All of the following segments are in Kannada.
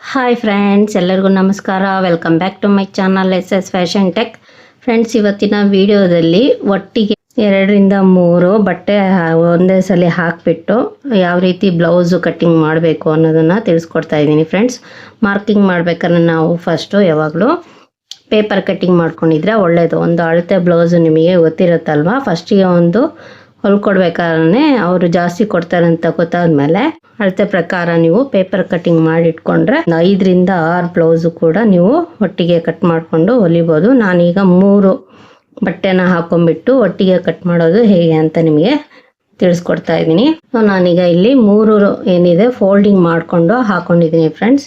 ಹಾಯ್ ಫ್ರೆಂಡ್ಸ್ ಎಲ್ಲರಿಗೂ ನಮಸ್ಕಾರ. Welcome back to my channel S S fashion tech friends ಇವತ್ತಿನ ವಿಡಿಯೋದಲ್ಲಿ ಒಟ್ಟಿಗೆ ಎರಡರಿಂದ ಮೂರು ಬಟ್ಟೆ ಒಂದೇ ಸಲ ಹಾಕಿಬಿಟ್ಟು ಯಾವ ರೀತಿ ಬ್ಲೌಸು ಕಟ್ಟಿಂಗ್ ಮಾಡಬೇಕು ಅನ್ನೋದನ್ನು ತಿಳಿಸ್ಕೊಡ್ತಾ ಇದ್ದೀನಿ ಫ್ರೆಂಡ್ಸ್ ಮಾರ್ಕಿಂಗ್ ಮಾಡಬೇಕಾದ್ರೆ ನಾವು ಫಸ್ಟು ಯಾವಾಗಲೂ ಪೇಪರ್ ಕಟ್ಟಿಂಗ್ ಮಾಡ್ಕೊಂಡಿದ್ರೆ ಒಳ್ಳೆಯದು ಒಂದು ಅಳತೆ ಬ್ಲೌಸು ನಿಮಗೆ ಗೊತ್ತಿರುತ್ತಲ್ವ? ಫಸ್ಟಿಗೆ ಒಂದು ಹೊಲ್ಕೊಡ್ಬೇಕಾದ್ರೆ ಅವರು ಜಾಸ್ತಿ ಕೊಡ್ತಾರೆ ಅಂತ ಗೊತ್ತಾದ್ಮೇಲೆ ಅಳತೆ ಪ್ರಕಾರ ನೀವು ಪೇಪರ್ ಕಟಿಂಗ್ ಮಾಡಿ ಇಟ್ಕೊಂಡ್ರೆ ಐದರಿಂದ ಆರು ಬ್ಲೌಸು ಕೂಡ ನೀವು ಒಟ್ಟಿಗೆ ಕಟ್ ಮಾಡಿಕೊಂಡು ಹೊಲಿಬೋದು. ನಾನೀಗ ಮೂರು ಬಟ್ಟೆನ ಹಾಕೊಂಡ್ಬಿಟ್ಟು ಒಟ್ಟಿಗೆ ಕಟ್ ಮಾಡೋದು ಹೇಗೆ ಅಂತ ನಿಮಗೆ ತಿಳಿಸ್ಕೊಡ್ತಾ ಇದ್ದೀನಿ. ಸೊ ನಾನೀಗ ಇಲ್ಲಿ ಮೂರು ಏನಿದೆ ಫೋಲ್ಡಿಂಗ್ ಮಾಡಿಕೊಂಡು ಹಾಕೊಂಡಿದ್ದೀನಿ ಫ್ರೆಂಡ್ಸ್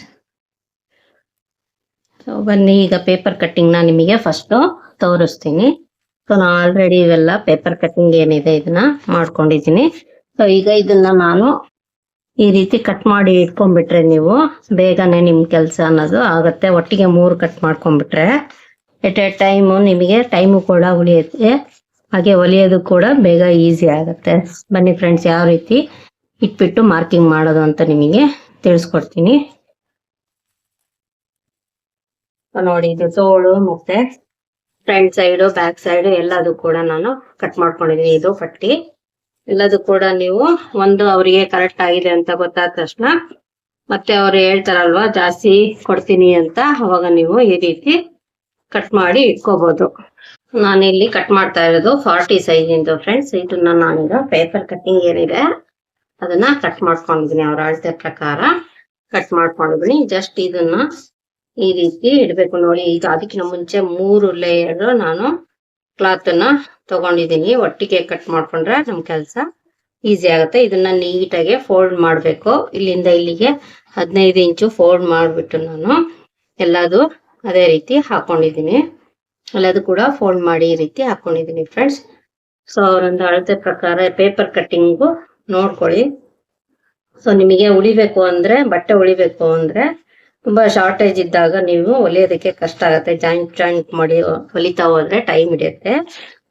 ಸೊ ಬನ್ನಿ, ಈಗ ಪೇಪರ್ ಕಟ್ಟಿಂಗ್ನ ನಿಮಗೆ ಫಸ್ಟು ತೋರಿಸ್ತೀನಿ. ಸೊ ನಾ ಆಲ್ರೆಡಿ ಇವೆಲ್ಲ ಪೇಪರ್ ಕಟಿಂಗ್ ಏನಿದೆ ಇದನ್ನ ಮಾಡ್ಕೊಂಡಿದ್ದೀನಿ. ಸೊ ಈಗ ಇದನ್ನ ನಾನು ಈ ರೀತಿ ಕಟ್ ಮಾಡಿ ಇಟ್ಕೊಂಡ್ಬಿಟ್ರೆ ನೀವು ಬೇಗನೆ ನಿಮ್ಮ ಕೆಲಸ ಅನ್ನೋದು ಆಗುತ್ತೆ. ಒಟ್ಟಿಗೆ ಮೂರು ಕಟ್ ಮಾಡ್ಕೊಂಡ್ಬಿಟ್ರೆ ಎಟ್ ಎ ಟೈಮು ನಿಮಗೆ ಟೈಮು ಕೂಡ ಉಳಿಯುತ್ತೆ. ಹಾಗೆ ಹೊಲಿಯೋದು ಕೂಡ ಬೇಗ ಈಸಿ ಆಗುತ್ತೆ. ಬನ್ನಿ ಫ್ರೆಂಡ್ಸ್ ಯಾವ ರೀತಿ ಇಟ್ಬಿಟ್ಟು ಮಾರ್ಕಿಂಗ್ ಮಾಡೋದು ಅಂತ ನಿಮಗೆ ತಿಳಿಸ್ಕೊಡ್ತೀನಿ. ನೋಡಿ, ಇದು ತೋಳು ಮತ್ತೆ ಫ್ರಂಟ್ ಸೈಡು ಬ್ಯಾಕ್ ಸೈಡ್ ಎಲ್ಲದು ಕೂಡ ನಾನು ಕಟ್ ಮಾಡ್ಕೊಂಡಿದ್ದೀನಿ ಇದು ಪಟ್ಟಿ. ಎಲ್ಲದು ಕೂಡ ನೀವು ಒಂದು ಅವರಿಗೆ ಕರೆಕ್ಟ್ ಆಗಿದೆ ಅಂತ ಗೊತ್ತಾದ ತಕ್ಷಣ ಮತ್ತೆ ಅವ್ರು ಹೇಳ್ತಾರಲ್ವಾ, ಜಾಸ್ತಿ ಕೊಡ್ತೀನಿ ಅಂತ ಅವಾಗ ನೀವು ಈ ರೀತಿ ಕಟ್ ಮಾಡಿ ಇಟ್ಕೋಬಹುದು ನಾನಿಲ್ಲಿ ಕಟ್ ಮಾಡ್ತಾ ಇರೋದು ಫಾರ್ಟಿ ಸೈಜ್ ಇಂದು ಫ್ರೆಂಡ್ಸ್ ಇದನ್ನ ನಾನೀಗ ಪೇಪರ್ ಕಟ್ಟಿಂಗ್ ಏನಿದೆ ಅದನ್ನ ಕಟ್ ಮಾಡ್ಕೊಂಡಿದ್ದೀನಿ ಅವ್ರ ಅಳತೆ ಪ್ರಕಾರ ಕಟ್ ಮಾಡ್ಕೊಂಡಿದ್ದೀನಿ ಜಸ್ಟ್ ಇದನ್ನ ಈ ರೀತಿ ಇಡಬೇಕು ನೋಡಿ. ಈಗ ಅದಕ್ಕಿಂತ ಮುಂಚೆ ಮೂರು ಲೇಯರ್ ನಾನು ಕ್ಲಾತ್ನ ತಗೊಂಡಿದ್ದೀನಿ. ಒಟ್ಟಿಗೆ ಕಟ್ ಮಾಡ್ಕೊಂಡ್ರೆ ನಮ್ ಕೆಲಸ ಈಸಿ ಆಗುತ್ತೆ. ಇದನ್ನ ನೀಟಾಗಿ ಫೋಲ್ಡ್ ಮಾಡಬೇಕು. ಇಲ್ಲಿಂದ ಇಲ್ಲಿಗೆ ಹದಿನೈದು ಇಂಚು ಫೋಲ್ಡ್ ಮಾಡಿಬಿಟ್ಟು ನಾನು ಎಲ್ಲದು ಅದೇ ರೀತಿ ಹಾಕೊಂಡಿದ್ದೀನಿ. ಎಲ್ಲದು ಕೂಡ ಫೋಲ್ಡ್ ಮಾಡಿ ಈ ರೀತಿ ಹಾಕೊಂಡಿದ್ದೀನಿ ಫ್ರೆಂಡ್ಸ್ ಸೊ ಅವರೊಂದು ಅಳತೆ ಪ್ರಕಾರ ಪೇಪರ್ ಕಟ್ಟಿಂಗು ನೋಡ್ಕೊಳ್ಳಿ. ಸೊ ನಿಮಗೆ ಉಳಿಬೇಕು ಅಂದ್ರೆ, ಬಟ್ಟೆ ಉಳಿಬೇಕು ಅಂದ್ರೆ ತುಂಬಾ ಶಾರ್ಟೇಜ್ ಇದ್ದಾಗ ನೀವು ಹೊಲಿಯೋದಕ್ಕೆ ಕಷ್ಟ ಆಗುತ್ತೆ. ಜಾಯಿಂಟ್ ಜಾಯಿಂಟ್ ಮಾಡಿ ಹೊಲಿತಾ ಹೋದ್ರೆ ಟೈಮ್ ಹಿಡಿಯುತ್ತೆ.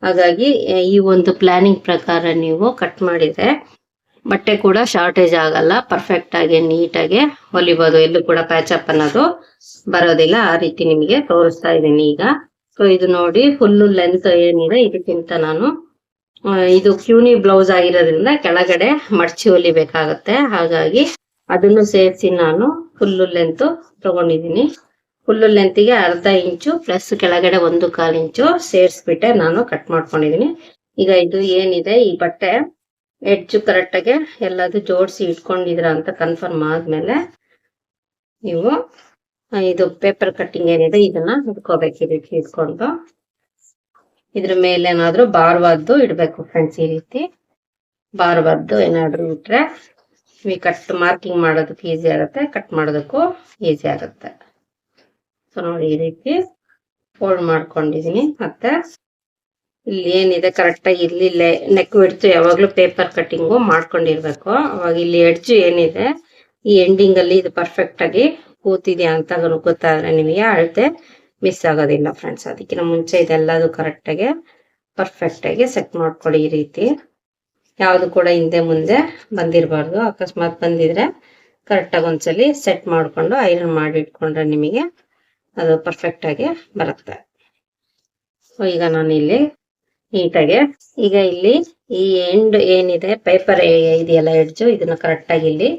ಹಾಗಾಗಿ, ಈ ಒಂದು ಪ್ಲಾನಿಂಗ್ ಪ್ರಕಾರ ನೀವು ಕಟ್ ಮಾಡಿದ್ರೆ ಬಟ್ಟೆ ಕೂಡ ಶಾರ್ಟೇಜ್ ಆಗಲ್ಲ. ಪರ್ಫೆಕ್ಟ್ ಆಗಿ ನೀಟಾಗಿ ಹೊಲಿಬೋದು. ಎಲ್ಲೂ ಕೂಡ ಪ್ಯಾಚಪ್ ಅನ್ನೋದು ಬರೋದಿಲ್ಲ. ಆ ರೀತಿ ನಿಮಗೆ ತೋರಿಸ್ತಾ ಇದ್ದೀನಿ ಈಗ. ಸೊ ಇದು ನೋಡಿ ಫುಲ್ ಲೆಂತ್ ಏನಿದೆ. ಇದಕ್ಕಿಂತ ನಾನು ಇದು ಕ್ಯೂನಿ ಬ್ಲೌಸ್ ಆಗಿರೋದ್ರಿಂದ ಕೆಳಗಡೆ ಮಡ್ಚಿ ಹೊಲಿಬೇಕಾಗತ್ತೆ. ಹಾಗಾಗಿ ಅದನ್ನು ಸೇರಿಸಿ ನಾನು ಫುಲ್ ಲೆಂತ್ ತಗೊಂಡಿದ್ದೀನಿ. ಫುಲ್ ಲೆಂತಿಗೆ ಅರ್ಧ ಇಂಚು ಪ್ಲಸ್ ಕೆಳಗಡೆ ಒಂದು ಕಾಲು ಇಂಚು ಸೇರಿಸ್ಬಿಟ್ಟೆ ನಾನು ಕಟ್ ಮಾಡ್ಕೊಂಡಿದ್ದೀನಿ. ಈಗ ಇದು ಏನಿದೆ? ಈ ಬಟ್ಟೆ ಎಡ್ಜು ಕರೆಕ್ಟಾಗಿ ಎಲ್ಲದು ಜೋಡಿಸಿ ಇಟ್ಕೊಂಡಿದ್ರ ಅಂತ ಕನ್ಫರ್ಮ್ ಆದ್ಮೇಲೆ ನೀವು ಇದು ಪೇಪರ್ ಕಟ್ಟಿಂಗ್ ಏನಿದೆ ಇದನ್ನ ಇಟ್ಕೋಬೇಕು ಈ ರೀತಿ ಇಟ್ಕೊಂಡು. ಇದ್ರ ಮೇಲೆ ಏನಾದ್ರೂ ಬಾರ್ವಾದ್ದು ಇಡ್ಬೇಕು ಫ್ರೆಂಡ್ಸ್ ಈ ರೀತಿ. ಬಾರ್ವಾದ್ದು ಏನಾದ್ರು ಇಟ್ರೆ ಈ ಕಟ್ ಮಾರ್ಕಿಂಗ್ ಮಾಡೋದಕ್ಕೆ ಈಸಿ ಆಗುತ್ತೆ ಕಟ್ ಮಾಡೋದಕ್ಕೂ ಈಸಿ ಆಗುತ್ತೆ. ಸೊ ನೋಡಿ ಈ ರೀತಿ ಫೋಲ್ಡ್ ಮಾಡ್ಕೊಂಡಿದೀನಿ. ಮತ್ತೆ ಇಲ್ಲಿ ಏನಿದೆ? ಕರೆಕ್ಟಾಗಿ ಇಲ್ಲಿ ನೆಕ್ ಬಿಡ್ತು ಯಾವಾಗಲೂ ಪೇಪರ್ ಕಟ್ಟಿಂಗು ಮಾಡ್ಕೊಂಡಿರ್ಬೇಕು. ಅವಾಗ ಇಲ್ಲಿ ಎಡ್ಜ್ ಏನಿದೆ? ಈ ಎಂಡಿಂಗ್ ಅಲ್ಲಿ ಇದು ಪರ್ಫೆಕ್ಟ್ ಆಗಿ ಕೂತಿದ್ಯಾ ಅಂತ ಗೊತ್ತಾದ್ರೆ ನಿಮಗೆ ಅಳತೆ ಮಿಸ್ ಆಗೋದಿಲ್ಲ ಫ್ರೆಂಡ್ಸ್ ಅದಕ್ಕಿಂತ ಮುಂಚೆ ಇದೆಲ್ಲದು ಕರೆಕ್ಟಾಗಿ ಪರ್ಫೆಕ್ಟ್ ಆಗಿ ಸೆಟ್ ಮಾಡ್ಕೊಳ್ಳಿ ಈ ರೀತಿ. ಯಾವುದು ಕೂಡ ಹಿಂದೆ ಮುಂದೆ ಬಂದಿರಬಾರ್ದು. ಅಕಸ್ಮಾತ್ ಬಂದಿದ್ರೆ ಕರೆಕ್ಟಾಗಿ ಒಂದ್ಸಲಿ ಸೆಟ್ ಮಾಡ್ಕೊಂಡು ಐರನ್ ಮಾಡಿ ಇಟ್ಕೊಂಡ್ರೆ ನಿಮಗೆ ಅದು ಪರ್ಫೆಕ್ಟ್ ಆಗಿ ಬರುತ್ತೆ. ಸೊ ಈಗ ನಾನು ಇಲ್ಲಿ ನೀಟಾಗಿ ಈಗ ಇಲ್ಲಿ ಈ ಎಂಡ್ ಏನಿದೆ ಪೇಪರ್ ಇದೆಯಲ್ಲ ಎಡ್ಜು ಇದನ್ನ ಕರೆಕ್ಟಾಗಿ ಇಲ್ಲಿ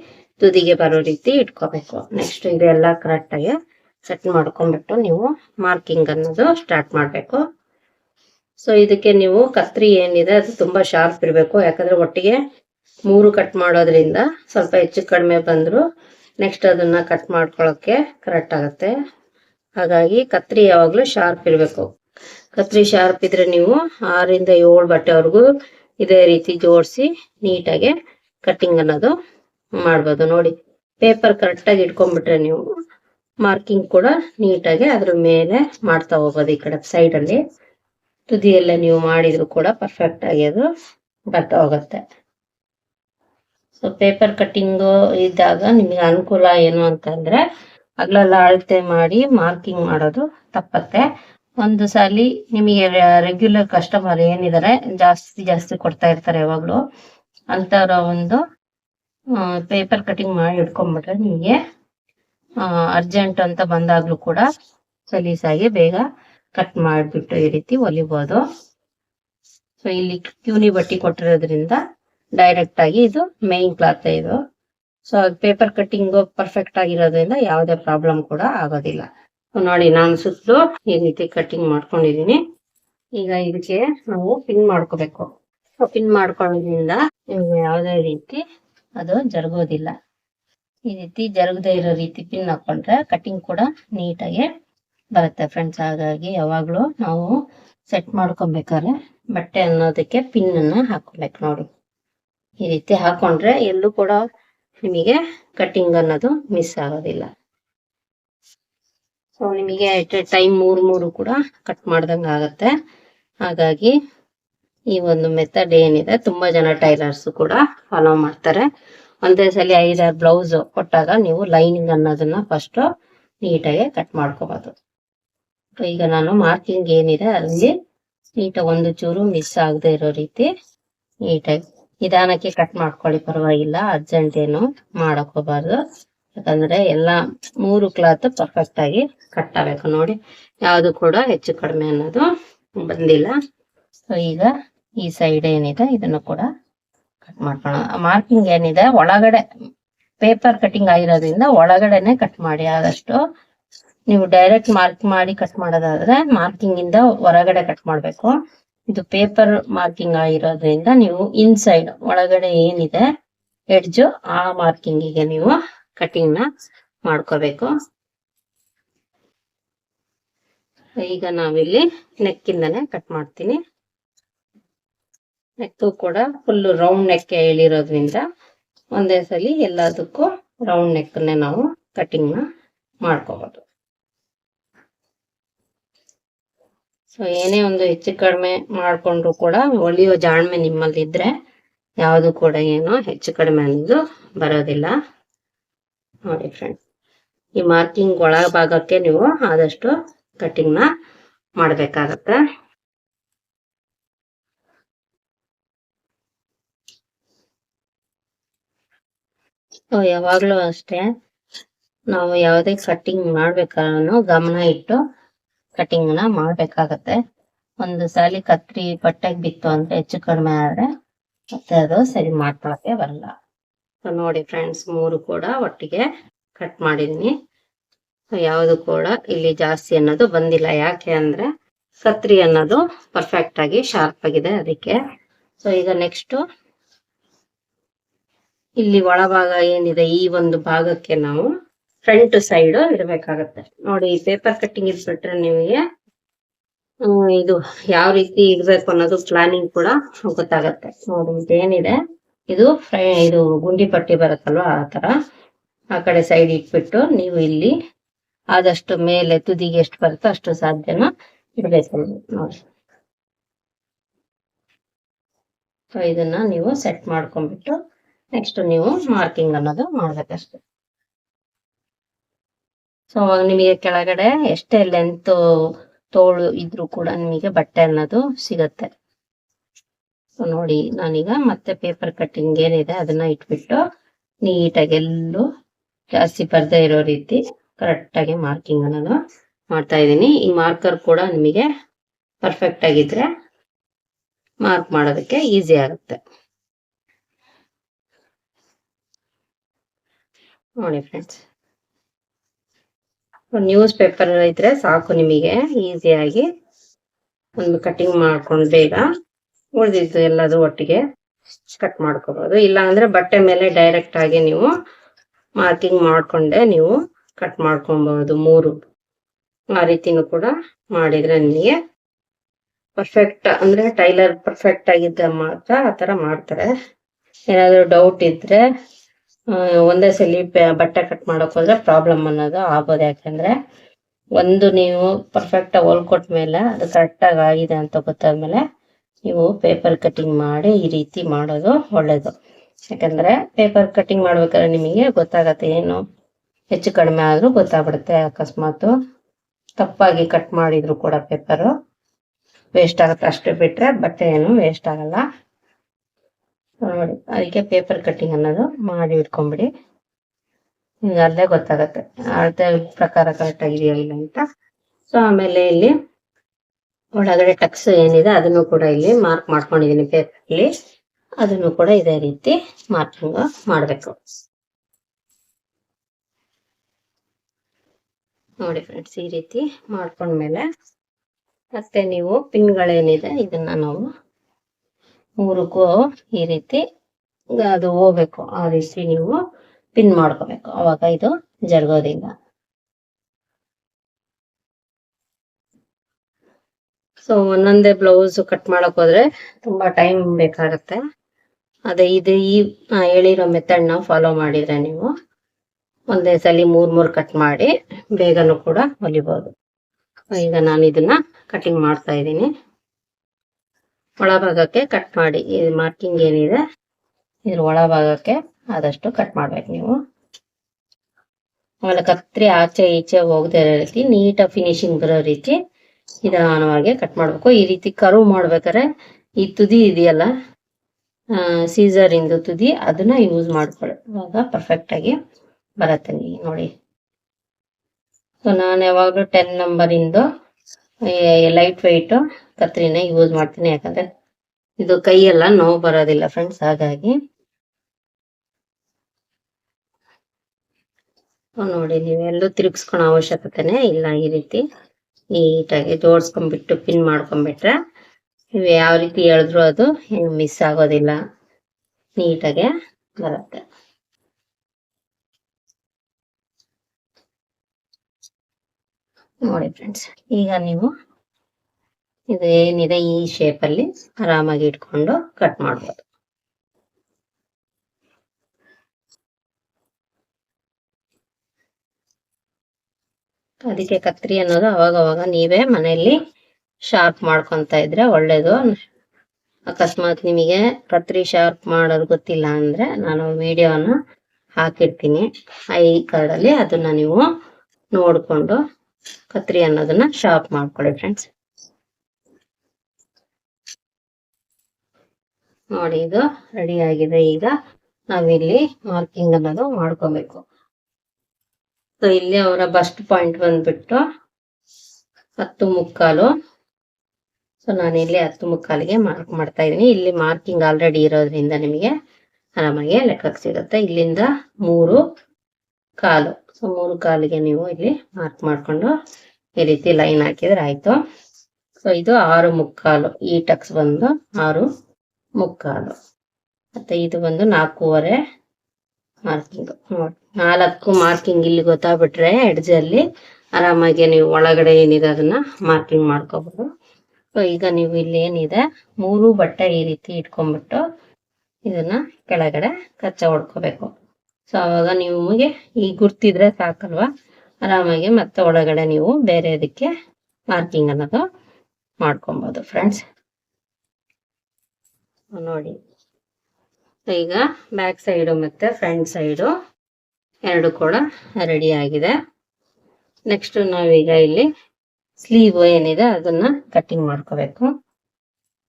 ತುದಿಗೆ ಬರೋ ರೀತಿ ಇಟ್ಕೋಬೇಕು. ನೆಕ್ಸ್ಟ್ ಇದೆಲ್ಲ ಕರೆಕ್ಟಾಗಿ ಸೆಟ್ ಮಾಡ್ಕೊಂಡ್ಬಿಟ್ಟು ನೀವು ಮಾರ್ಕಿಂಗ್ ಅನ್ನೋದು ಸ್ಟಾರ್ಟ್ ಮಾಡಬೇಕು. ಸೊ ಇದಕ್ಕೆ ನೀವು ಕತ್ರಿ ಏನಿದೆ, ಅದು ತುಂಬಾ ಶಾರ್ಪ್ ಇರಬೇಕು. ಯಾಕಂದ್ರೆ ಒಟ್ಟಿಗೆ ಮೂರು ಕಟ್ ಮಾಡೋದ್ರಿಂದ ಸ್ವಲ್ಪ ಹೆಚ್ಚು ಕಡಿಮೆ ಬಂದ್ರು ನೆಕ್ಸ್ಟ್ ಅದನ್ನ ಕಟ್ ಮಾಡ್ಕೊಳ್ಳೋಕ್ಕೆ ಕರೆಕ್ಟ್ ಆಗುತ್ತೆ. ಹಾಗಾಗಿ ಕತ್ರಿ ಯಾವಾಗಲೂ ಶಾರ್ಪ್ ಇರಬೇಕು. ಕತ್ರಿ ಶಾರ್ಪ್ ಇದ್ರೆ ನೀವು ಆರಿಂದ ಏಳು ಬಟ್ಟೆವರೆಗೂ ಇದೇ ರೀತಿ ಜೋಡಿಸಿ ನೀಟಾಗಿ ಕಟ್ಟಿಂಗ್ ಅನ್ನೋದು ಮಾಡ್ಬೋದು. ನೋಡಿ ಪೇಪರ್ ಕರೆಕ್ಟಾಗಿ ಇಟ್ಕೊಂಡ್ಬಿಟ್ರೆ ನೀವು ಮಾರ್ಕಿಂಗ್ ಕೂಡ ನೀಟಾಗಿ ಅದ್ರ ಮೇಲೆ ಮಾಡ್ತಾ ಹೋಗೋದು ಈ ಕಡೆ ಸೈಡ್ ತುದಿಯೆಲ್ಲ ನೀವು ಮಾಡಿದ್ರು ಕೂಡ ಪರ್ಫೆಕ್ಟ್ ಆಗಿ ಅದು ಬರ್ತಾ ಹೋಗುತ್ತೆ ಸೊ ಪೇಪರ್ ಕಟ್ಟಿಂಗು ಇದ್ದಾಗ ನಿಮಗೆ ಅನುಕೂಲ ಏನು ಅಂತಂದ್ರೆ ಅಗ್ಲೆಲ್ಲ ಅಳತೆ ಮಾಡಿ ಮಾರ್ಕಿಂಗ್ ಮಾಡೋದು ತಪ್ಪತ್ತೆ. ಒಂದು ಸಾಲಿ ನಿಮಗೆ ರೆಗ್ಯುಲರ್ ಕಸ್ಟಮರ್ ಏನಿದ್ದಾರೆ ಜಾಸ್ತಿ ಜಾಸ್ತಿ ಕೊಡ್ತಾ ಇರ್ತಾರೆ ಯಾವಾಗ್ಲೂ ಅಂತವ್ರ ಒಂದು ಪೇಪರ್ ಕಟಿಂಗ್ ಮಾಡಿ ಇಟ್ಕೊಂಡ್ಬಿಟ್ರೆ ನಿಮಗೆ ಅರ್ಜೆಂಟ್ ಅಂತ ಬಂದಾಗ್ಲೂ ಕೂಡ ಸಲೀಸಾಗಿ ಬೇಗ ಕಟ್ ಮಾಡಿಬಿಟ್ಟು ಈ ರೀತಿ ಹೊಲಿಬೋದು ಸೊ ಇಲ್ಲಿ ಕ್ಯೂನಿ ಬಟ್ಟಿ ಕೊಟ್ಟಿರೋದ್ರಿಂದ ಡೈರೆಕ್ಟ್ ಆಗಿ ಇದು ಮೇನ್ ಕ್ಲಾತ್ ಇದು. ಸೊ ಪೇಪರ್ ಕಟ್ಟಿಂಗ್ ಪರ್ಫೆಕ್ಟ್ ಆಗಿರೋದ್ರಿಂದ ಯಾವುದೇ ಪ್ರಾಬ್ಲಮ್ ಕೂಡ ಆಗೋದಿಲ್ಲ. ನೋಡಿ ನಾನು ಸುತ್ತಲೂ ಈ ರೀತಿ ಕಟ್ಟಿಂಗ್ ಮಾಡ್ಕೊಂಡಿದೀನಿ ಈಗ ಇದಕ್ಕೆ ನಾವು ಪಿನ್ ಮಾಡ್ಕೋಬೇಕು. ಪಿನ್ ಮಾಡ್ಕೊಳ್ಳೋದ್ರಿಂದ ಯಾವುದೇ ರೀತಿ ಅದು ಜರುಗೋದಿಲ್ಲ. ಈ ರೀತಿ ಜರುಗದೇ ಇರೋ ರೀತಿ ಪಿನ್ ಹಾಕೊಂಡ್ರೆ ಕಟಿಂಗ್ ಕೂಡ ನೀಟಾಗಿ ಬರುತ್ತೆ ಫ್ರೆಂಡ್ಸ್ ಹಾಗಾಗಿ ಯಾವಾಗಲೂ ನಾವು ಸೆಟ್ ಮಾಡ್ಕೊಬೇಕಾದ್ರೆ ಬಟ್ಟೆ ಅನ್ನೋದಕ್ಕೆ ಪಿನ್ ಅನ್ನ ಹಾಕೊಬೇಕು ನೋಡಿ. ಈ ರೀತಿ ಹಾಕೊಂಡ್ರೆ ಎಲ್ಲೂ ಕೂಡ ನಿಮಗೆ ಕಟಿಂಗ್ ಅನ್ನೋದು ಮಿಸ್ ಆಗೋದಿಲ್ಲ. ಸೊ ನಿಮಗೆ ಟೈಮ್ ಮೂರು ಮೂರು ಕೂಡ ಕಟ್ ಮಾಡ್ದಂಗೆ ಆಗತ್ತೆ. ಹಾಗಾಗಿ ಈ ಒಂದು ಮೆಥಡ್ ಏನಿದೆ, ತುಂಬಾ ಜನ ಟೈಲರ್ಸ್ ಕೂಡ ಫಾಲೋ ಮಾಡ್ತಾರೆ. ಒಂದೇ ಸಲ ಐದಾರು ಬ್ಲೌಸ್ ಕೊಟ್ಟಾಗ ನೀವು ಲೈನಿಂಗ್ ಅನ್ನೋದನ್ನ ಫಸ್ಟ್ ನೀಟಾಗಿ ಕಟ್ ಮಾಡ್ಕೋಬಹುದು ಈಗ ನಾನು ಮಾರ್ಕಿಂಗ್ ಏನಿದೆ ಅಲ್ಲಿ ನೀಟಾಗಿ ಒಂದು ಚೂರು ಮಿಸ್ ಆಗದೆ ಇರೋ ರೀತಿ ನೀಟಾಗಿ ನಿಧಾನಕ್ಕೆ ಕಟ್ ಮಾಡ್ಕೊಳ್ಳಿ, ಪರವಾಗಿಲ್ಲ ಅರ್ಜೆಂಟ್ ಏನು ಮಾಡಕ್ ಯಾಕಂದ್ರೆ ಎಲ್ಲ ಮೂರು ಕ್ಲಾತ್ ಪರ್ಫೆಕ್ಟ್ ಆಗಿ ಕಟ್ ಆಗ್ಬೇಕು ನೋಡಿ. ಯಾವುದು ಕೂಡ ಹೆಚ್ಚು ಕಡಿಮೆ ಅನ್ನೋದು ಬಂದಿಲ್ಲ. ಸೊ ಈಗ ಈ ಸೈಡ್ ಏನಿದೆ, ಇದನ್ನು ಕೂಡ ಕಟ್ ಮಾಡ್ಕೊಳ ಮಾರ್ಕಿಂಗ್ ಏನಿದೆ, ಒಳಗಡೆ ಪೇಪರ್ ಕಟಿಂಗ್ ಆಗಿರೋದ್ರಿಂದ ಒಳಗಡೆನೆ ಕಟ್ ಮಾಡಿ, ಆದಷ್ಟು ನೀವು ಡೈರೆಕ್ಟ್ ಮಾರ್ಕ್ ಮಾಡಿ ಕಟ್ ಮಾಡೋದಾದ್ರೆ ಮಾರ್ಕಿಂಗ್ ಇಂದ ಹೊರಗಡೆ ಕಟ್ ಮಾಡ್ಬೇಕು. ಇದು ಪೇಪರ್ ಮಾರ್ಕಿಂಗ್ ಆಗಿರೋದ್ರಿಂದ ನೀವು ಇನ್ಸೈಡ್ ಒಳಗಡೆ ಏನಿದೆ ಎಡ್ಜ್ ಆ ಮಾರ್ಕಿಂಗ್ಗೆ ನೀವು ಕಟಿಂಗ್ನ ಮಾಡ್ಕೋಬೇಕು. ಈಗ ನಾವಿಲ್ಲಿ ನೆಕ್ ಇಂದಾನೆ ಕಟ್ ಮಾಡ್ತೀನಿ. ನೆಕ್ಕು ಕೂಡ ಫುಲ್ ರೌಂಡ್ ನೆಕ್ ಎಳಿರೋದ್ರಿಂದ ಒಂದೇ ಸಲ ಎಲ್ಲದಕ್ಕೂ ರೌಂಡ್ ನೆಕ್ ನಾವು ಕಟಿಂಗ್ನ ಮಾಡ್ಕೋಬಹುದು ಸೊ ಏನೇ ಒಂದು ಹೆಚ್ಚು ಕಡಿಮೆ ಮಾಡ್ಕೊಂಡ್ರು ಕೂಡ ಹೊಲಿಯೋ ಜಾಣ್ಮೆ ನಿಮ್ಮಲ್ಲಿ ಇದ್ರೆ ಯಾವುದು ಕೂಡ ಏನು ಹೆಚ್ಚು ಕಡಿಮೆ ಅನ್ನೋದು ಬರೋದಿಲ್ಲ. ನೋಡಿ ಫ್ರೆಂಡ್ಸ್ ಈ ಮಾರ್ಕಿಂಗ್ ಒಳ ಭಾಗಕ್ಕೆ ನೀವು ಆದಷ್ಟು ಕಟಿಂಗ್ನ ಮಾಡ್ಬೇಕಾಗತ್ತೆ. ಸೊ ಯಾವಾಗಲೂ ಅಷ್ಟೇ, ನಾವು ಯಾವುದೇ ಕಟ್ಟಿಂಗ್ ಮಾಡ್ಬೇಕಾದ್ರೂ ಗಮನ ಇಟ್ಟು ಕಟಿಂಗ್ನ ಮಾಡ್ಬೇಕಾಗತ್ತೆ. ಒಂದು ಸಾಲಿ ಕತ್ರಿ ಬಟ್ಟೆಗೆ ಬಿತ್ತು ಅಂದ್ರೆ ಹೆಚ್ಚು ಕಡಿಮೆ ಆದ್ರೆ ಮತ್ತೆ ಅದು ಸರಿ ಮಾಡ್ಕೊಳಕ್ಕೆ ಬರಲ್ಲ. ಸೊ ನೋಡಿ ಫ್ರೆಂಡ್ಸ್, ಮೂರು ಕೂಡ ಒಟ್ಟಿಗೆ ಕಟ್ ಮಾಡಿದೀನಿ ಯಾವುದು ಕೂಡ ಇಲ್ಲಿ ಜಾಸ್ತಿ ಅನ್ನೋದು ಬಂದಿಲ್ಲ. ಯಾಕೆ ಅಂದ್ರೆ ಕತ್ರಿ ಅನ್ನೋದು ಪರ್ಫೆಕ್ಟ್ ಆಗಿ ಶಾರ್ಪ್ ಆಗಿದೆ ಅದಕ್ಕೆ. ಸೊ ಈಗ ನೆಕ್ಸ್ಟ್ ಇಲ್ಲಿ ಒಳಭಾಗ ಏನಿದೆ? ಈ ಒಂದು ಭಾಗಕ್ಕೆ ನಾವು ಫ್ರಂಟ್ ಸೈಡ್ ಇಡಬೇಕಾಗತ್ತೆ. ನೋಡಿ ಪೇಪರ್ ಕಟ್ಟಿಂಗ್ ಇದ್ಬಿಟ್ರೆ ನಿಮಗೆ ಇದು ಯಾವ ರೀತಿ ಇರ್ಬೇಕು ಅನ್ನೋದು ಪ್ಲಾನಿಂಗ್ ಕೂಡ ಗೊತ್ತಾಗತ್ತೆ. ನೋಡಿ, ಇದೇನಿದೆ. ಇದು ಇದು ಗುಂಡಿ ಪಟ್ಟಿ ಬರುತ್ತಲ್ವ, ಆ ತರ. ಆ ಕಡೆ ಸೈಡ್ ಇಟ್ಬಿಟ್ಟು ನೀವು ಇಲ್ಲಿ ಆದಷ್ಟು ಮೇಲೆ ತುದಿಗೆ ಎಷ್ಟು ಬರುತ್ತೋ ಅಷ್ಟು ಸಾಧ್ಯನ ಇಡಬೇಕು. ನೋಡಿ. ಸೊ ಇದನ್ನ ನೀವು ಸೆಟ್ ಮಾಡ್ಕೊಂಡ್ಬಿಟ್ಟು ನೆಕ್ಸ್ಟ್ ನೀವು ಮಾರ್ಕಿಂಗ್ ಅನ್ನೋದು ಮಾಡ್ಬೇಕಷ್ಟೆ. ಸೊ ಅವಾಗ ನಿಮಗೆ ಕೆಳಗಡೆ ಎಷ್ಟೇ ಲೆಂತ್ ತೋಳು ಇದ್ರೂ ಕೂಡ ನಿಮಗೆ ಬಟ್ಟೆ ಅನ್ನೋದು ಸಿಗತ್ತೆ. ಸೊ ನೋಡಿ, ನಾನೀಗ ಮತ್ತೆ ಪೇಪರ್ ಕಟ್ಟಿಂಗ್ ಏನಿದೆ ಅದನ್ನ ಇಟ್ಬಿಟ್ಟು ನೀಟಾಗಿ ಎಲ್ಲೂ ಜಾಸ್ತಿ ಬರ್ದೇ ಇರೋ ರೀತಿ ಕರೆಕ್ಟ್ ಆಗಿ ಮಾರ್ಕಿಂಗ್ ಅನ್ನೋದು ಮಾಡ್ತಾ ಇದ್ದೀನಿ. ಈ ಮಾರ್ಕರ್ ಕೂಡ ನಿಮಗೆ ಪರ್ಫೆಕ್ಟ್ ಆಗಿದ್ರೆ ಮಾರ್ಕ್ ಮಾಡೋದಕ್ಕೆ ಈಸಿ ಆಗುತ್ತೆ. ನೋಡಿ ಫ್ರೆಂಡ್ಸ್ ನ್ಯೂಸ್ ಪೇಪರ್ ಇದ್ರೆ ಸಾಕು ನಿಮಗೆ ಈಸಿಯಾಗಿ ಒಂದು ಕಟಿಂಗ್ ಮಾಡ್ಕೊಂಡು ಬೇಗ ಉಳಿದಿದ್ದು ಎಲ್ಲದು ಒಟ್ಟಿಗೆ ಕಟ್ ಮಾಡ್ಕೋಬಹುದು ಇಲ್ಲ ಅಂದ್ರೆ ಬಟ್ಟೆ ಮೇಲೆ ಡೈರೆಕ್ಟ್ ಆಗಿ ನೀವು ಮಾರ್ಕಿಂಗ್ ಮಾಡ್ಕೊಂಡೆ ನೀವು ಕಟ್ ಮಾಡ್ಕೊಬಹುದು ಮೂರು. ಆ ರೀತಿನೂ ಕೂಡ ಮಾಡಿದ್ರೆ ನಿಮಗೆ ಪರ್ಫೆಕ್ಟ್ ಅಂದ್ರೆ ಟೈಲರ್ ಪರ್ಫೆಕ್ಟ್ ಆಗಿದ್ದ ಮಾತ್ರ ಆ ತರ ಮಾಡ್ತಾರೆ. ಏನಾದ್ರು ಡೌಟ್ ಇದ್ರೆ ಒಂದೇ ಸಲ ಬಟ್ಟೆ ಕಟ್ ಮಾಡಕ್ ಹೋದ್ರೆ ಪ್ರಾಬ್ಲಮ್ ಅನ್ನೋದು ಆಗೋದು ಯಾಕಂದ್ರೆ ಒಂದು ನೀವು ಪರ್ಫೆಕ್ಟ್ ಆಗಿ ಹೊಲ್ಕೊಟ್ ಮೇಲೆ ಅದು ಕರೆಕ್ಟ್ ಆಗಿ ಆಗಿದೆ ಅಂತ ಗೊತ್ತಾದ್ಮೇಲೆ ನೀವು ಪೇಪರ್ ಕಟಿಂಗ್ ಮಾಡಿ ಈ ರೀತಿ ಮಾಡೋದು ಒಳ್ಳೇದು. ಯಾಕಂದ್ರೆ ಪೇಪರ್ ಕಟಿಂಗ್ ಮಾಡ್ಬೇಕಾದ್ರೆ ನಿಮಗೆ ಗೊತ್ತಾಗತ್ತೆ ಏನು ಹೆಚ್ಚು ಕಡಿಮೆ ಆದ್ರೂ ಗೊತ್ತಾಗ್ಬಿಡುತ್ತೆ. ಅಕಸ್ಮಾತ್ ತಪ್ಪಾಗಿ ಕಟ್ ಮಾಡಿದ್ರು ಕೂಡ ಪೇಪರು ವೇಸ್ಟ್ ಆಗುತ್ತೆ. ಅಷ್ಟು ಬಿಟ್ರೆ ಬಟ್ಟೆ ಏನು ವೇಸ್ಟ್ ಆಗಲ್ಲ. ನೋಡಿ ಅದಕ್ಕೆ ಪೇಪರ್ ಕಟ್ಟಿಂಗ್ ಅನ್ನೋದು ಮಾಡಿ ಇಟ್ಕೊಂಡ್ಬಿಡಿ ನಿಮ್ಗೆ ಅಲ್ಲೇ ಗೊತ್ತಾಗತ್ತೆ. ಅಳತೆ ಪ್ರಕಾರ ಕರೆಕ್ಟ್ ಆಗಿದೆಯಾ ಇಲ್ಲ ಅಂತ. ಸೊ ಆಮೇಲೆ ಇಲ್ಲಿ ಒಳಗಡೆ ಟಕ್ಸ್ ಏನಿದೆ ಅದನ್ನು ಕೂಡ ಇಲ್ಲಿ ಮಾರ್ಕ್ ಮಾಡ್ಕೊಂಡಿದೀನಿ ಪೇಪರ್ಲಿ ಅದನ್ನು ಕೂಡ ಇದೇ ರೀತಿ ಮಾರ್ಕಿಂಗ್ ಮಾಡಬೇಕು. ನೋಡಿ ಫ್ರೆಂಡ್ಸ್ ಈ ರೀತಿ ಮಾಡ್ಕೊಂಡ್ಮೇಲೆ ಮತ್ತೆ ನೀವು ಪಿನ್ಗಳೇನಿದೆ ಇದನ್ನ ನಾವು ಮೂರಕ್ಕೂ ಈ ರೀತಿ ಅದು ಹೋಗ್ಬೇಕು. ಆ ರೀತಿ ನೀವು ಪಿನ್ ಮಾಡ್ಕೋಬೇಕು. ಅವಾಗ ಇದು ಜರುಗೋದಿಲ್ಲ ಸೊ ಒಂದೊಂದೇ ಬ್ಲೌಸ್ ಕಟ್ ಮಾಡಕ್ ಹೋದ್ರೆ ತುಂಬಾ ಟೈಮ್ ಬೇಕಾಗತ್ತೆ. ಅದೇ ಇದು ಈ ಹೇಳಿರೋ ಮೆಥಡ್ನ ಫಾಲೋ ಮಾಡಿದ್ರೆ ನೀವು ಒಂದೇ ಸಲ ಮೂರ್ ಮೂರ್ ಕಟ್ ಮಾಡಿ ಬೇಗನೂ ಕೂಡ ಹೊಲಿಬಹುದು ಈಗ ನಾನು ಇದನ್ನ ಕಟಿಂಗ್ ಮಾಡ್ತಾ ಇದ್ದೀನಿ. ಒಳಭಾಗಕ್ಕೆ ಕಟ್ ಮಾಡಿ, ಈ ಮಾರ್ಕಿಂಗ್ ಏನಿದೆ, ಇದ್ರ ಒಳಭಾಗಕ್ಕೆ ಆದಷ್ಟು ಕಟ್ ಮಾಡ್ಬೇಕು ನೀವು. ಆಮೇಲೆ ಕತ್ತರಿ ಆಚೆ ಈಚೆ ಹೋಗದೆ ಇರೋ ರೀತಿ ನೀಟಾಗಿ ಫಿನಿಶಿಂಗ್ ಬರೋ ರೀತಿ ನಿಧಾನವಾಗಿ ಕಟ್ ಮಾಡ್ಬೇಕು. ಈ ರೀತಿ ಕರ್ವ್ ಮಾಡ್ಬೇಕಾದ್ರೆ ಈ ತುದಿ ಇದೆಯಲ್ಲ ಸೀಸರ್ ಇಂದು ತುದಿ ಅದನ್ನ ಯೂಸ್ ಮಾಡ್ಕೊಳ್ಳುವಾಗ ಪರ್ಫೆಕ್ಟ್ ಆಗಿ ಬರತ್ತೆ ನಿಮಗೆ, ನೋಡಿ. ಸೊ ನಾನು ಯಾವಾಗಲೂ ಟೆನ್ ನಂಬರ್ ಇಂದು ಲೈಟ್ ವೆಯ್ಟ್ ಕತ್ರಿನ ಯೂಸ್ ಮಾಡ್ತೀನಿ. ಯಾಕಂದ್ರೆ ಇದು ಕೈಯೆಲ್ಲ ನೋವು ಬರೋದಿಲ್ಲ ಫ್ರೆಂಡ್ಸ್ ಹಾಗಾಗಿ. ನೋಡಿ, ನೀವೆಲ್ಲೂ ತಿರುಗಿಸ್ಕೊಳೋ ಅವಶ್ಯಕತೆನೆ ಇಲ್ಲ ಈ ರೀತಿ. ನೀಟಾಗಿ ಜೋಡಿಸ್ಕೊಂಡ್ಬಿಟ್ಟು ಪಿನ್ ಮಾಡ್ಕೊಂಡ್ಬಿಟ್ರೆ ನೀವು ಯಾವ ರೀತಿ ಹೇಳಿದ್ರು ಅದು ಮಿಸ್ ಆಗೋದಿಲ್ಲ. ನೀಟಾಗೆ ಬರುತ್ತೆ. ನೋಡಿ ಫ್ರೆಂಡ್ಸ್ ಈಗ ನೀವು ಇದು ಏನಿದೆ ಈ ಅಲ್ಲಿ ಆರಾಮಾಗಿ ಇಟ್ಕೊಂಡು ಕಟ್ ಮಾಡ್ಬೋದು. ಅದಕ್ಕೆ ಕತ್ರಿ ಅನ್ನೋದು ಅವಾಗ ಅವಾಗ ನೀವೇ ಮನೆಯಲ್ಲಿ ಶಾರ್ಪ್ ಮಾಡ್ಕೊಂತ ಇದ್ರೆ ಒಳ್ಳೇದು. ಅಕಸ್ಮಾತ್ ನಿಮಗೆ ಕತ್ರಿ ಶಾರ್ಪ್ ಮಾಡೋದು ಗೊತ್ತಿಲ್ಲ ಅಂದ್ರೆ ನಾನು ವಿಡಿಯೋನ ಹಾಕಿರ್ತೀನಿ. ಐ ಕಾರ್ಡಲ್ಲಿ ಅದನ್ನ ನೀವು ನೋಡ್ಕೊಂಡು ಕತ್ರಿ ಅನ್ನೋದನ್ನ ಶಾರ್ಪ್ ಮಾಡ್ಕೊಳ್ಳಿ ಫ್ರೆಂಡ್ಸ್ ನೋಡಿ ಇದು ರೆಡಿ ಆಗಿದೆ. ಈಗ ನಾವಿಲ್ಲಿ ಮಾರ್ಕಿಂಗ್ ಅನ್ನೋದು ಮಾಡ್ಕೋಬೇಕು. ಸೊ ಇಲ್ಲಿ ಅವರ ಬಸ್ಟ್ ಪಾಯಿಂಟ್ ಬಂದ್ಬಿಟ್ಟು ಹತ್ತು ಮುಕ್ಕಾಲು. ಸೊ ನಾನು ಇಲ್ಲಿ ಹತ್ತು ಮುಕ್ಕಾಲಿಗೆ ಮಾರ್ಕ್ ಮಾಡ್ತಾ ಇದ್ದೀನಿ. ಇಲ್ಲಿ ಮಾರ್ಕಿಂಗ್ ಆಲ್ರೆಡಿ ಇರೋದ್ರಿಂದ ನಿಮಗೆ ಆರಾಮಾಗಿ ಲೆಕ್ಕಕ್ಕೆ ಸಿಗುತ್ತೆ. ಇಲ್ಲಿಂದ ಮೂರು ಕಾಲು. ಸೊ ಮೂರು ಕಾಲಿಗೆ ನೀವು ಇಲ್ಲಿ ಮಾರ್ಕ್ ಮಾಡ್ಕೊಂಡು ಈ ರೀತಿ ಲೈನ್ ಹಾಕಿದ್ರೆ ಆಯ್ತು. ಸೊ ಇದು ಆರು ಮುಕ್ಕಾಲು. ಈ ಟಕ್ಸ್ ಬಂದು ಆರು ಮುಕ್ಕಾಲು. ಮತ್ತೆ ಇದು ಬಂದು ನಾಲ್ಕೂವರೆ ಮಾರ್ಕಿಂಗ್. ನಾಲ್ಕು ಮಾರ್ಕಿಂಗ್ ಇಲ್ಲಿ ಗೊತ್ತಾಗ್ಬಿಟ್ರೆ ಎಡ್ಜ್ ಅಲ್ಲಿ ಆರಾಮಾಗಿ ನೀವು ಒಳಗಡೆ ಏನಿದೆ ಅದನ್ನ ಮಾರ್ಕಿಂಗ್ ಮಾಡ್ಕೋಬಹುದು ಸೊ ಈಗ ನೀವು ಇಲ್ಲಿ ಏನಿದೆ, ಮೂರು ಬಟ್ಟೆ ಈ ರೀತಿ ಇಟ್ಕೊಂಡ್ಬಿಟ್ಟು ಇದನ್ನ ಕೆಳಗಡೆ ಕಚ್ಚ ಹೊಡ್ಕೋಬೇಕು. ಸೊ ಅವಾಗ ನಿಮಗೆ ಈ ಗುರ್ತಿದ್ರೆ ಸಾಕಲ್ವಾ? ಆರಾಮಾಗಿ ಮತ್ತೆ ಒಳಗಡೆ ನೀವು ಬೇರೆ ಇದಕ್ಕೆ ಮಾರ್ಕಿಂಗ್ ಅನ್ನೋದು ಮಾಡ್ಕೊಬೋದು ಫ್ರೆಂಡ್ಸ್ ನೋಡಿ. ಈಗ ಬ್ಯಾಕ್ ಸೈಡು ಮತ್ತೆ ಫ್ರಂಟ್ ಸೈಡು ಎರಡು ಕೂಡ ರೆಡಿ ಆಗಿದೆ. ನೆಕ್ಸ್ಟ್ ನಾವೀಗ ಇಲ್ಲಿ ಸ್ಲೀವ್ ಏನಿದೆ ಅದನ್ನ ಕಟ್ಟಿಂಗ್ ಮಾಡ್ಕೋಬೇಕು.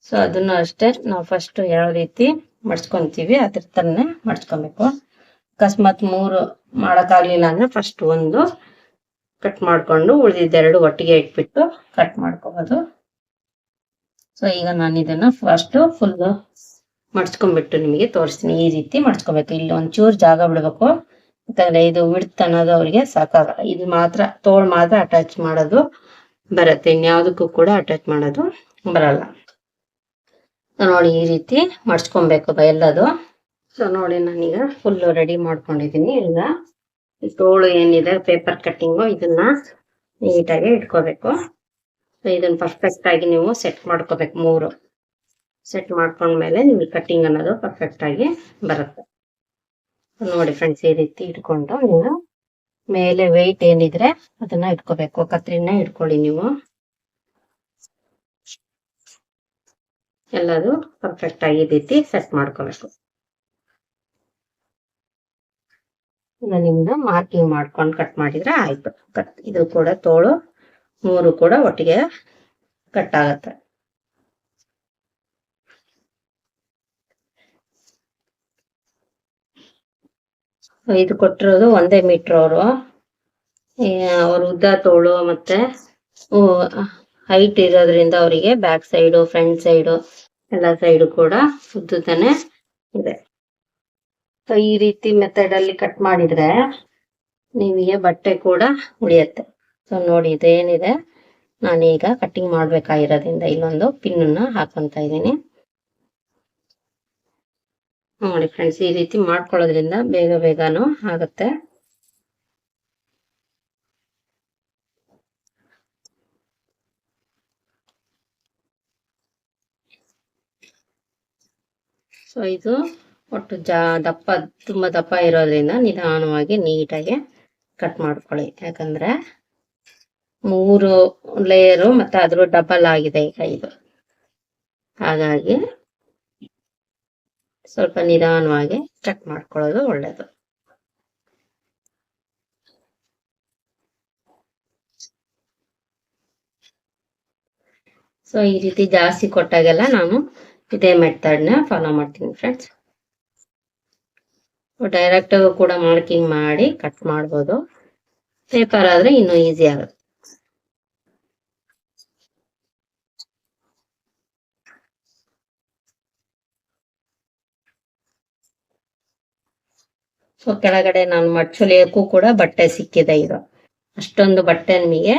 ಸೊ ಅದನ್ನು ಅಷ್ಟೇ ನಾವು ಫಸ್ಟ್ ಯಾವ ರೀತಿ ಮಡ್ಸ್ಕೊಂತೀವಿ ಅದ್ರ ತರನೇ ಮಡ್ಸ್ಕೊಬೇಕು. ಅಕಸ್ಮಾತ್ ಮೂರು ಮಾಡೋಕ್ಕಾಗಲಿಲ್ಲ ಅಂದ್ರೆ ಫಸ್ಟ್ ಒಂದು ಕಟ್ ಮಾಡ್ಕೊಂಡು ಉಳಿದಿದ್ದೆರಡು ಒಟ್ಟಿಗೆ ಇಟ್ಬಿಟ್ಟು ಕಟ್ ಮಾಡ್ಕೋಬಹುದು ಸೊ ಈಗ ನಾನು ಇದನ್ನ ಫಸ್ಟ್ ಫುಲ್ ಮಡ್ಸ್ಕೊಂಡ್ಬಿಟ್ಟು ನಿಮಗೆ ತೋರಿಸ್ತೀನಿ. ಈ ರೀತಿ ಮಡ್ಸ್ಕೊಬೇಕು ಇಲ್ಲಿ ಒಂಚೂರು ಜಾಗ ಬಿಡಬೇಕು. ಯಾಕಂದ್ರೆ ಇದು ವಿಡ್ತ್ ಅನ್ನೋದು ಅವ್ರಿಗೆ ಸಾಕಾಗಲ್ಲ ಇದು ಮಾತ್ರ ತೋಳ್ ಮಾತ್ರ ಅಟ್ಯಾಚ್ ಮಾಡೋದು ಬರುತ್ತೆ. ಇನ್ಯಾವುದಕ್ಕೂ ಕೂಡ ಅಟ್ಯಾಚ್ ಮಾಡೋದು ಬರಲ್ಲ. ನೋಡಿ ಈ ರೀತಿ ಮಡ್ಚ್ಕೊಬೇಕು ಎಲ್ಲದು. ಸೊ ನೋಡಿ ನಾನೀಗ ಫುಲ್ ರೆಡಿ ಮಾಡ್ಕೊಂಡಿದ್ದೀನಿ ಈಗ ತೋಳು ಏನಿದೆ ಪೇಪರ್ ಕಟ್ಟಿಂಗು ಇದನ್ನ ನೀಟಾಗಿ ಇಟ್ಕೋಬೇಕು. ಇದನ್ನ ಪರ್ಫೆಕ್ಟ್ ಆಗಿ ನೀವು ಸೆಟ್ ಮಾಡ್ಕೋಬೇಕು ಮೂರು. ಸೆಟ್ ಮಾಡ್ಕೊಂಡ್ಮೇಲೆ ನಿಮ್ಗೆ ಕಟ್ಟಿಂಗ್ ಅನ್ನೋದು ಪರ್ಫೆಕ್ಟ್ ಆಗಿ ಬರುತ್ತೆ. ನೋಡಿ ಫ್ರೆಂಡ್ಸ್ ಈ ರೀತಿ ಇಟ್ಕೊಂಡು ನೀವು ಮೇಲೆ ವೆಯ್ಟ್ ಏನಿದ್ರೆ ಅದನ್ನ ಇಟ್ಕೋಬೇಕು. ಕತ್ರಿನ ಇಟ್ಕೊಳ್ಳಿ ನೀವು. ಎಲ್ಲದು ಪರ್ಫೆಕ್ಟ್ ಆಗಿ ರೀತಿ ಸೆಟ್ ಮಾಡ್ಕೋಬೇಕು. ನಿಮ್ದು ಮಾರ್ಕಿಂಗ್ ಮಾಡ್ಕೊಂಡು ಕಟ್ ಮಾಡಿದ್ರೆ ಆಯ್ತು. ಕಟ್ ಇದು ಕೂಡ ತೋಳು ಮೂರು ಕೂಡ ಒಟ್ಟಿಗೆ ಕಟ್ ಆಗತ್ತೆ. ಇದು ಕೊಟ್ಟಿರೋದು ಒಂದೇ ಮೀಟರ್ ಅವರು. ಅವ್ರ ಉದ್ದ ತೋಳು ಮತ್ತೆ ಹೈಟ್ ಇರೋದ್ರಿಂದ ಅವರಿಗೆ ಬ್ಯಾಕ್ ಸೈಡು ಫ್ರಂಟ್ ಸೈಡು ಎಲ್ಲ ಸೈಡ್ ಕೂಡ ಉದ್ದುತಾನೆ ಇದೆ. ಸೊ ಈ ರೀತಿ ಮೆಥಡ್ ಅಲ್ಲಿ ಕಟ್ ಮಾಡಿದ್ರೆ ನಿಮಗೆ ಬಟ್ಟೆ ಕೂಡ ಉಳಿಯುತ್ತೆ. ಸೊ ನೋಡಿ ಇದೇನಿದೆ. ನಾನೀಗ ಕಟ್ಟಿಂಗ್ ಮಾಡ್ಬೇಕಾಗಿರೋದ್ರಿಂದ ಇಲ್ಲೊಂದು ಪಿನ್ನ ಹಾಕೊಂತ ಇದ್ದೀನಿ. ನೋಡಿ ಫ್ರೆಂಡ್ಸ್ ಈ ರೀತಿ ಮಾಡ್ಕೊಳ್ಳೋದ್ರಿಂದ ಬೇಗ ಬೇಗನೂ ಆಗುತ್ತೆ. ಸೊ ಇದು ಒಟ್ಟು ಜಾ, ದಪ್ಪ, ತುಂಬಾ ದಪ್ಪ ಇರೋದ್ರಿಂದ ನಿಧಾನವಾಗಿ ನೀಟಾಗಿ ಕಟ್ ಮಾಡ್ಕೊಳ್ಳಿ. ಯಾಕಂದ್ರೆ ಮೂರು ಲೇಯರು ಮತ್ತೆ ಅದ್ರ ಡಬಲ್ ಆಗಿದೆ ಈಗ ಇದು. ಹಾಗಾಗಿ ಸ್ವಲ್ಪ ನಿಧಾನವಾಗಿ ಚೆಕ್ ಮಾಡ್ಕೊಳ್ಳೋದು ಒಳ್ಳೇದು. ಸೊ ಈ ರೀತಿ ಜಾಸ್ತಿ ಕೊಟ್ಟಾಗೆಲ್ಲ ನಾನು ಇದೇ ಮೆಥಡ್ನ ಫಾಲೋ ಮಾಡ್ತೀನಿ ಫ್ರೆಂಡ್ಸ್ ಡೈರೆಕ್ಟ್ ಕೂಡ ಮಾರ್ಕಿಂಗ್ ಮಾಡಿ ಕಟ್ ಮಾಡ್ಬೋದು. ಪೇಪರ್ ಆದ್ರೆ ಇನ್ನೂ ಈಸಿ ಆಗುತ್ತೆ. ಸೊ ಕೆಳಗಡೆ ನಾನು ಮಡ್ಚುಲಿಯಕ್ಕೂ ಕೂಡ ಬಟ್ಟೆ ಸಿಕ್ಕಿದೆ ಇದು ಅಷ್ಟೊಂದು ಬಟ್ಟೆ ನಿಮಗೆ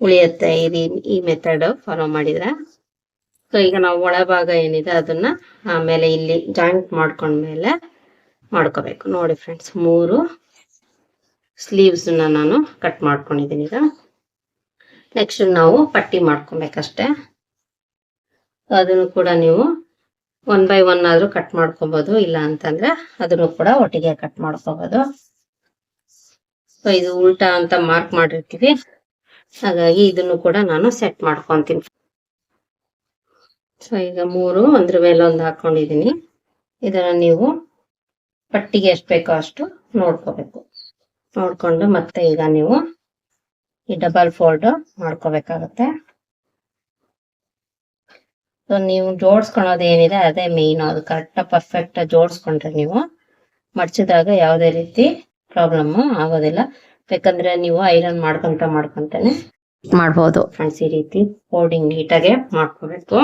ಉಳಿಯುತ್ತೆ ಇದು ಈ ಮೆಥಡ್ ಫಾಲೋ ಮಾಡಿದ್ರೆ. ಸೊ ಈಗ ನಾವು ಒಳಭಾಗ ಏನಿದೆ ಅದನ್ನ ಆಮೇಲೆ ಇಲ್ಲಿ ಜಾಯಿಂಟ್ ಮಾಡ್ಕೊಂಡ್ಮೇಲೆ ಮಾಡ್ಕೋಬೇಕು. ನೋಡಿ ಫ್ರೆಂಡ್ಸ್ ಮೂರು ಸ್ಲೀವ್ಸ್ ನಾನು ಕಟ್ ಮಾಡ್ಕೊಂಡಿದ್ದೀನಿ ಈಗ. ನೆಕ್ಸ್ಟ್ ನಾವು ಪಟ್ಟಿ ಮಾಡ್ಕೊಬೇಕಷ್ಟೆ. ಅದನ್ನು ಕೂಡ ನೀವು ಒನ್ ಬೈ ಒನ್ ಆದ್ರೂ ಕಟ್ ಮಾಡ್ಕೊಬೋದು, ಇಲ್ಲ ಅಂತಂದ್ರೆ ಅದನ್ನು ಕೂಡ ಒಟ್ಟಿಗೆ ಕಟ್ ಮಾಡ್ಕೋಬಹುದು ಸೊ ಇದು ಉಲ್ಟಾ ಅಂತ ಮಾರ್ಕ್ ಮಾಡಿರ್ತೀವಿ. ಹಾಗಾಗಿ ಇದನ್ನು ಕೂಡ ನಾನು ಸೆಟ್ ಮಾಡ್ಕೊಂತೀನಿ. ಸೊ ಈಗ ಮೂರು ಒಂದ್ರ ಮೇಲೆ ಒಂದು ಹಾಕೊಂಡಿದೀನಿ ಇದನ್ನ ನೀವು ಪಟ್ಟಿಗೆ ಎಷ್ಟು ಬೇಕೋ ಅಷ್ಟು ನೋಡ್ಕೋಬೇಕು. ನೋಡ್ಕೊಂಡು ಮತ್ತೆ ಈಗ ನೀವು ಈ ಡಬಲ್ ಫೋಲ್ಡ್ ಮಾಡ್ಕೋಬೇಕಾಗತ್ತೆ. ಸೊ ನೀವು ಜೋಡಿಸ್ಕೊಳೋದು ಏನಿದೆ ಅದೇ ಮೇಯ್ನ್ ಅದು ಕರೆಕ್ಟ್ ಪರ್ಫೆಕ್ಟ್ ಜೋಡಿಸ್ಕೊಂಡ್ರೆ ನೀವು ಮಡ್ಚಿದಾಗ ಯಾವುದೇ ರೀತಿ ಪ್ರಾಬ್ಲಮ್ ಆಗೋದಿಲ್ಲ. ಬೇಕಂದ್ರೆ ನೀವು ಐರನ್ ಮಾಡ್ಕೊಂತ ಮಾಡ್ಕೊಂತಾನೆ ಮಾಡ್ಬೋದು. ಫ್ರೆಂಡ್ಸ್ ಈ ರೀತಿ ಫೋಲ್ಡಿಂಗ್ ನೀಟಾಗೆ ಮಾಡ್ಕೋಬೇಕು.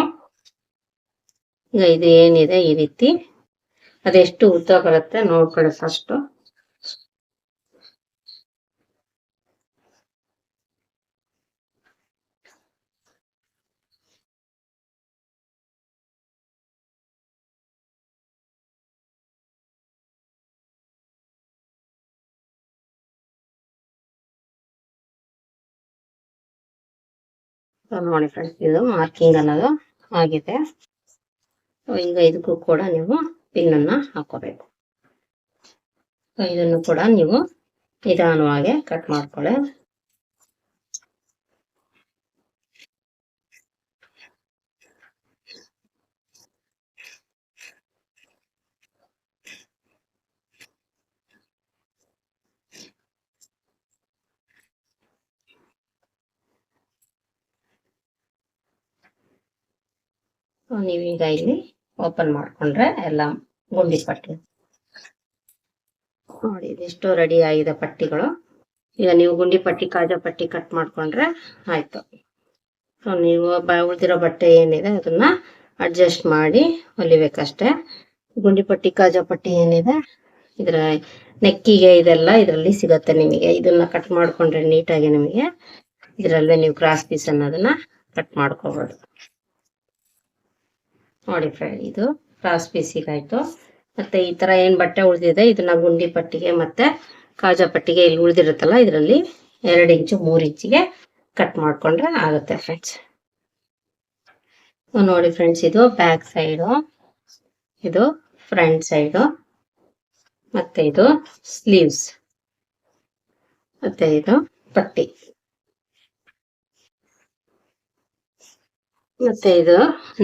ಈಗ ಇದು ಏನಿದೆ ಈ ರೀತಿ. ಅದೆಷ್ಟು ಉದ್ದ ಬರುತ್ತೆ ನೋಡ್ಕೊಳ್ಳಿ ಫಸ್ಟ್ ನೋಡಿ ಫ್ರೆಂಡ್ಸ್ ಇದು ಮಾರ್ಕಿಂಗ್ ಅನ್ನೋದು ಆಗಿದೆ. ಈಗ ಇದಕ್ಕೂ ಕೂಡ ನೀವು ಪಿನ್ ಅನ್ನ ಹಾಕೋಬೇಕು. ಇದನ್ನು ಕೂಡ ನೀವು ನಿಧಾನವಾಗಿ ಕಟ್ ಮಾಡ್ಕೊಳ್ಳಿ. ನೀವೀಗ ಇಲ್ಲಿ ಓಪನ್ ಮಾಡ್ಕೊಂಡ್ರೆ ಎಲ್ಲ ಗುಂಡಿ ಪಟ್ಟಿ. ನೋಡಿ, ಇದೆಷ್ಟು ರೆಡಿ ಆಗಿದೆ ಪಟ್ಟಿಗಳು. ಈಗ ನೀವು ಗುಂಡಿ ಪಟ್ಟಿ, ಕಾಜಾ ಪಟ್ಟಿ ಕಟ್ ಮಾಡ್ಕೊಂಡ್ರೆ ಆಯ್ತು. ಸೊ ನೀವು ಬ, ಉಳಿದಿರೋ ಬಟ್ಟೆ ಏನಿದೆ ಅದನ್ನ ಅಡ್ಜಸ್ಟ್ ಮಾಡಿ ಹೊಲಿಬೇಕಷ್ಟೇ. ಗುಂಡಿ ಪಟ್ಟಿ, ಕಾಜಾ ಪಟ್ಟಿ ಏನಿದೆ, ಇದರ ನೆಕ್ಕಿಗೆ ಇದೆಲ್ಲ ಇದರಲ್ಲಿ ಸಿಗತ್ತೆ ನಿಮಗೆ. ಇದನ್ನ ಕಟ್ ಮಾಡ್ಕೊಂಡ್ರೆ ನೀಟಾಗಿ ನಿಮಗೆ. ಇದರಲ್ಲೇ ನೀವು ಕ್ರಾಸ್ ಪೀಸ್ ಅನ್ನೋದನ್ನ ಕಟ್ ಮಾಡ್ಕೋಬಹುದು ನೋಡಿ ಫ್ರೆಂಡ್ ಇದು ಕ್ರಾಸ್ ಪೀಸಿಗಾಯ್ತು ಮತ್ತೆ ಈ ತರ ಏನ್ ಬಟ್ಟೆ ಉಳಿದಿದೆ ಇದನ್ನ ಗುಂಡಿ ಪಟ್ಟಿಗೆ ಮತ್ತೆ ಕಾಜಾ ಪಟ್ಟಿಗೆ ಇಲ್ಲಿ ಉಳಿದಿರುತ್ತಲ್ಲ, ಇದರಲ್ಲಿ ಎರಡು ಇಂಚು, ಮೂರು ಇಂಚಿಗೆ ಕಟ್ ಮಾಡ್ಕೊಂಡ್ರೆ ಆಗುತ್ತೆ ಫ್ರೆಂಡ್ಸ್ ನೋಡಿ ಫ್ರೆಂಡ್ಸ್ ಇದು ಬ್ಯಾಕ್ ಸೈಡು ಇದು ಫ್ರಂಟ್ ಸೈಡು ಮತ್ತೆ ಇದು ಸ್ಲೀವ್ಸ್ ಮತ್ತೆ ಇದು ಪಟ್ಟಿ. ಮತ್ತೆ ಇದು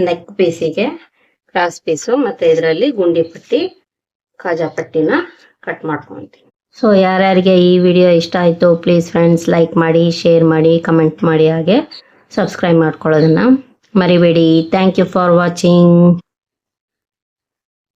ನೆಕ್ ಪೀಸಿಗೆ ಕ್ರಾಸ್ ಪೀಸು ಮತ್ತೆ ಇದರಲ್ಲಿ ಗುಂಡಿ ಪಟ್ಟಿ, ಕಾಜಾ ಪಟ್ಟಿನ ಕಟ್ ಮಾಡ್ಕೊಂತೀನಿ ಸೊ ಯಾರ್ಯಾರಿಗೆ ಈ ವಿಡಿಯೋ ಇಷ್ಟ ಆಯಿತು ಪ್ಲೀಸ್ ಫ್ರೆಂಡ್ಸ್ ಲೈಕ್ ಮಾಡಿ ಶೇರ್ ಮಾಡಿ ಕಮೆಂಟ್ ಮಾಡಿ, ಹಾಗೆ ಸಬ್ಸ್ಕ್ರೈಬ್ ಮಾಡ್ಕೊಳ್ಳೋದನ್ನು ಮರಿಬೇಡಿ. Thank you for watching